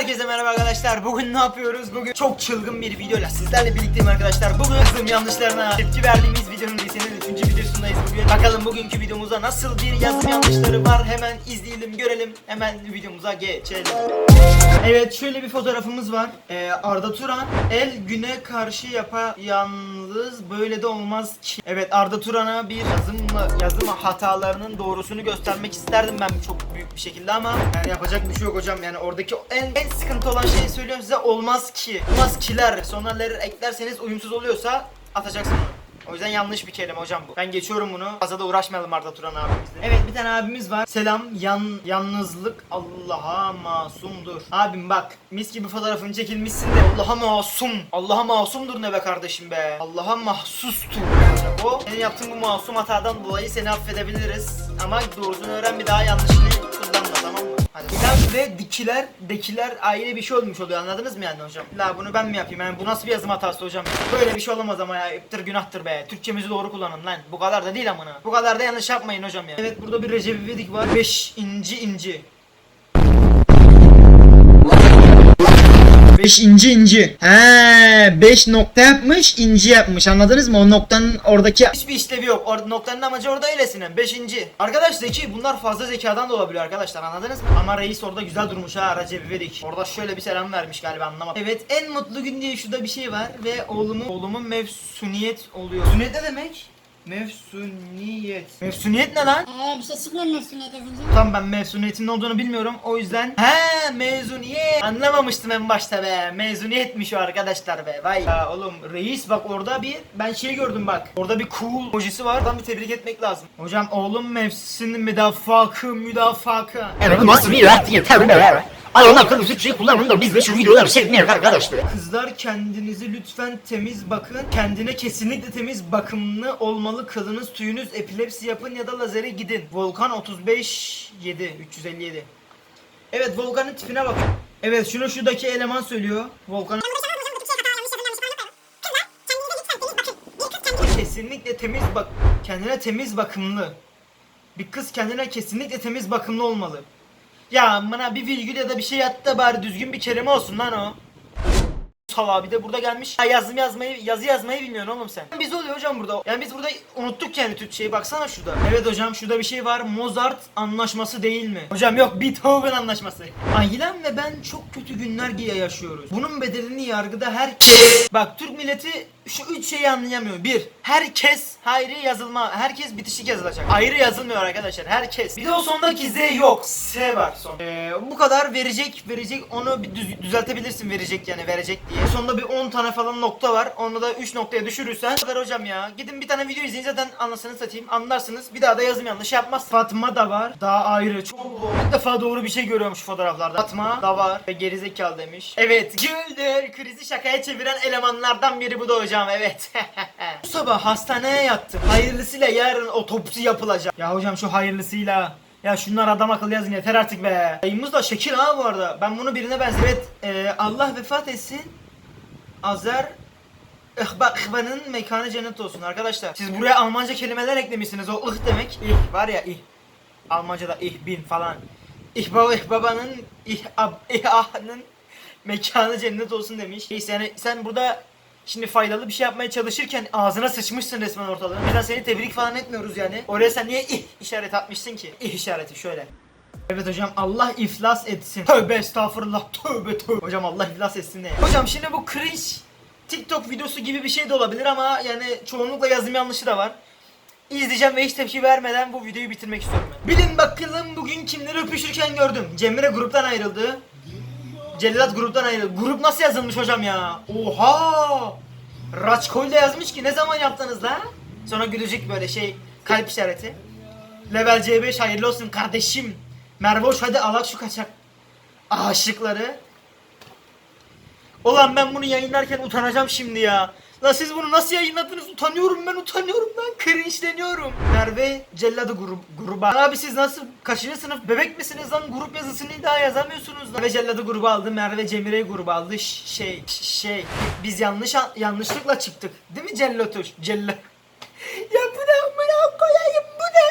Herkese merhaba arkadaşlar. Bugün ne yapıyoruz? Bugün çok çılgın bir videoyla sizlerle birlikteyim arkadaşlar. Bugün hızım yanlışlarına tepki verdiğimiz videonun lisenin 3. videosundayız bugün. Bakalım bugünkü videomuzda nasıl bir yazım yanlışları var. Hemen izleyelim, görelim. Hemen videomuza geçelim. Evet şöyle bir fotoğrafımız var. Ee, Arda Turan el güne karşı yapa yalnız böyle de olmaz ki. Evet Arda Turan'a bir yazım yazım hatalarının doğrusunu göstermek isterdim ben çok büyük bir şekilde ama yani yapacak bir şey yok hocam. Yani oradaki en, en sıkıntı olan şeyi söylüyorum size olmaz ki. Olmaz kiler. Sonraları eklerseniz uyumsuz oluyorsa atacaksın onu. O yüzden yanlış bir kelime hocam bu. Ben geçiyorum bunu. Fazla da uğraşmayalım Arda Turan abimizle. Evet bir tane abimiz var. Selam. Yan yalnızlık Allah'a masumdur. Abim bak mis gibi fotoğrafını çekilmişsin de Allah'a masum. Allah'a masumdur ne be kardeşim be. Allah'a mahsustur. Bu senin yaptığın bu masum hatadan dolayı seni affedebiliriz. Ama doğrusunu öğren bir daha yanlışını kullanma tamam mı? Hadi. Ve dikiler, dekiler ayrı bir şey olmuş oluyor anladınız mı yani hocam? La bunu ben mi yapayım yani bu nasıl bir yazım hatası hocam? Böyle bir şey olamaz ama ya iptir günahtır be. Türkçemizi doğru kullanın lan. Bu kadar da değil amına. Bu kadar da yanlış yapmayın hocam ya. Evet burada bir Recep İvedik var. 5 inci inci. 5 inci inci. He 5 nokta yapmış inci yapmış anladınız mı? O noktanın oradaki hiçbir işlevi yok. Or noktanın amacı orada öylesine 5 inci. Arkadaş zeki bunlar fazla zekadan da olabiliyor arkadaşlar anladınız mı? Ama reis orada güzel durmuş ha Recep İvedik. Orada şöyle bir selam vermiş galiba anlamadım. Evet en mutlu gün diye şurada bir şey var ve oğlumun oğlumun mevsuniyet oluyor. Sünnet ne demek? Mevsuniyet. Mevsuniyet ne lan? Ee, bir şey çıkmıyor mevsuniyet yazınca? Tam ben mezuniyetin ne olduğunu bilmiyorum. O yüzden he mezuniyet. Anlamamıştım en başta be. Mezuniyetmiş o arkadaşlar be. Vay. Ya oğlum reis bak orada bir ben şey gördüm bak. Orada bir cool emojisi var. Oradan bir tebrik etmek lazım. Hocam oğlum mevsinin müdafakı müdafakı. Evet nasıl bir rahat yeter be. Ay onlar kadar bir şey kullanın da biz de şu videoları çekmeyelim arkadaşlar. Kızlar kendinizi lütfen temiz bakın. Kendine kesinlikle temiz bakımlı olmalı. Kılınız, tüyünüz, epilepsi yapın ya da lazere gidin. Volkan 35 7 357. Evet Volkan'ın tipine bakın. Evet şunu şuradaki eleman söylüyor. Volkan kesinlikle temiz bak kendine temiz bakımlı. Bir kız kendine kesinlikle temiz bakımlı olmalı. Ya bana bir virgül ya da bir şey at da bari düzgün bir kelime olsun lan o. Salağı bir de burada gelmiş. Ya yazım yazmayı, yazı yazmayı bilmiyorsun oğlum sen. Biz oluyor hocam burada. Yani biz burada unuttuk yani Türkçeyi baksana şurada. Evet hocam şurada bir şey var. Mozart anlaşması değil mi? Hocam yok Beethoven anlaşması. Ailem ve ben çok kötü günler yaşıyoruz. Bunun bedelini yargıda herkes... Bak Türk milleti şu üç şeyi anlayamıyor. Bir, herkes ayrı yazılma, herkes bitişik yazılacak. Ayrı yazılmıyor arkadaşlar, herkes. Bir de o sondaki Z yok, S var son. Ee, bu kadar verecek, verecek, onu bir düz- düzeltebilirsin verecek yani verecek diye. Sonunda bir 10 tane falan nokta var, onu da 3 noktaya düşürürsen. Bu kadar hocam ya. Gidin bir tane video izleyin zaten anlasını satayım, anlarsınız. Bir daha da yazım yanlış yapmaz. Fatma da var, daha ayrı, çok. İlk defa doğru bir şey görüyorum şu fotoğraflarda. Fatma da var ve gerizekalı demiş. Evet, güldür, krizi şakaya çeviren elemanlardan biri bu da hocam evet. Bu sabah hastaneye yattım. Hayırlısıyla yarın otopsi yapılacak. Ya hocam şu hayırlısıyla. Ya şunlar adam akıllı yazın yeter artık be. Dayımız da şekil ha bu arada. Ben bunu birine benziyorum. Evet e, Allah vefat etsin. Azer İhba, mekanı cennet olsun arkadaşlar. Siz buraya Almanca kelimeler eklemişsiniz. O ih demek. ih var ya ih. Almanca'da ih bin falan. İhba ihbabanın ih ab ihahının mekanı cennet olsun demiş. Yani sen burada şimdi faydalı bir şey yapmaya çalışırken ağzına sıçmışsın resmen ortalığın. O yüzden seni tebrik falan etmiyoruz yani. Oraya sen niye ih işaret atmışsın ki? İh işareti şöyle. Evet hocam Allah iflas etsin. Tövbe estağfurullah tövbe tövbe. Hocam Allah iflas etsin ne? Hocam şimdi bu cringe TikTok videosu gibi bir şey de olabilir ama yani çoğunlukla yazım yanlışı da var. İzleyeceğim ve hiç tepki vermeden bu videoyu bitirmek istiyorum ben. Bilin bakalım bugün kimleri öpüşürken gördüm. Cemre gruptan ayrıldı. Cellat gruptan ayrıldı. Grup nasıl yazılmış hocam ya? Oha! Raçkoy'la yazmış ki ne zaman yaptınız la? Sonra gülecek böyle şey kalp işareti. Level C5 hayırlı olsun kardeşim. Mervoş hadi alak şu kaçak. Aşıkları. Ulan ben bunu yayınlarken utanacağım şimdi ya. La siz bunu nasıl yayınladınız? Utanıyorum ben utanıyorum lan. Cringe'leniyorum. Merve Celladı grup, gruba. Abi siz nasıl kaçıncı sınıf bebek misiniz lan? Grup yazısını daha yazamıyorsunuz. Merve Celladı grubu aldı. Merve Cemire'yi grubu aldı. Ş- şey şey biz yanlış an- yanlışlıkla çıktık. Değil mi Cellotuş? Cella. ya bu ne amına koyayım bu ne?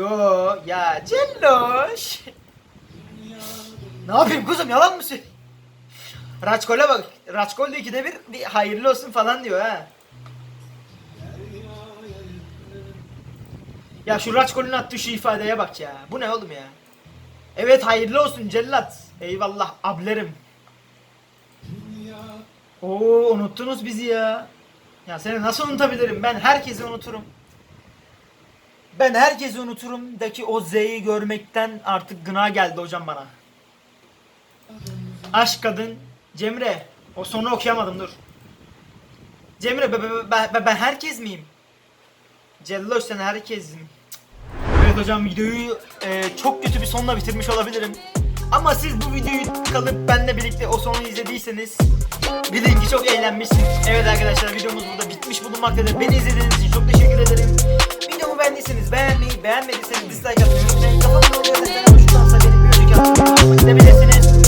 Yo ya Celloş. Ne yapayım kuzum yalan mı söyleyeyim? Raçkol'e bak. Raçkol de ikide bir, bir hayırlı olsun falan diyor ha. Ya şu Raçkol'ün attığı şu ifadeye bak ya. Bu ne oğlum ya? Evet hayırlı olsun cellat. Eyvallah ablerim. Oo unuttunuz bizi ya. Ya seni nasıl unutabilirim? Ben herkesi unuturum. Ben herkesi unuturum de ki o Z'yi görmekten artık gına geldi hocam bana. Aşk kadın Cemre. O sonu okuyamadım dur. Cemre be, be- be- be- ben herkes miyim? Celloş sen herkesim. Cık. Evet hocam videoyu e, çok kötü bir sonla bitirmiş olabilirim. Ama siz bu videoyu kalıp benle birlikte o sonu izlediyseniz bilin ki çok eğlenmişsiniz. Evet arkadaşlar videomuz burada bitmiş bulunmaktadır. Beni izlediğiniz için çok teşekkür ederim. Videomu beğendiyseniz beğenmeyi, beğenmediyseniz dislike atmayı unutmayın. Kafamda oluyor mesela şuradansa benim bir önceki attığım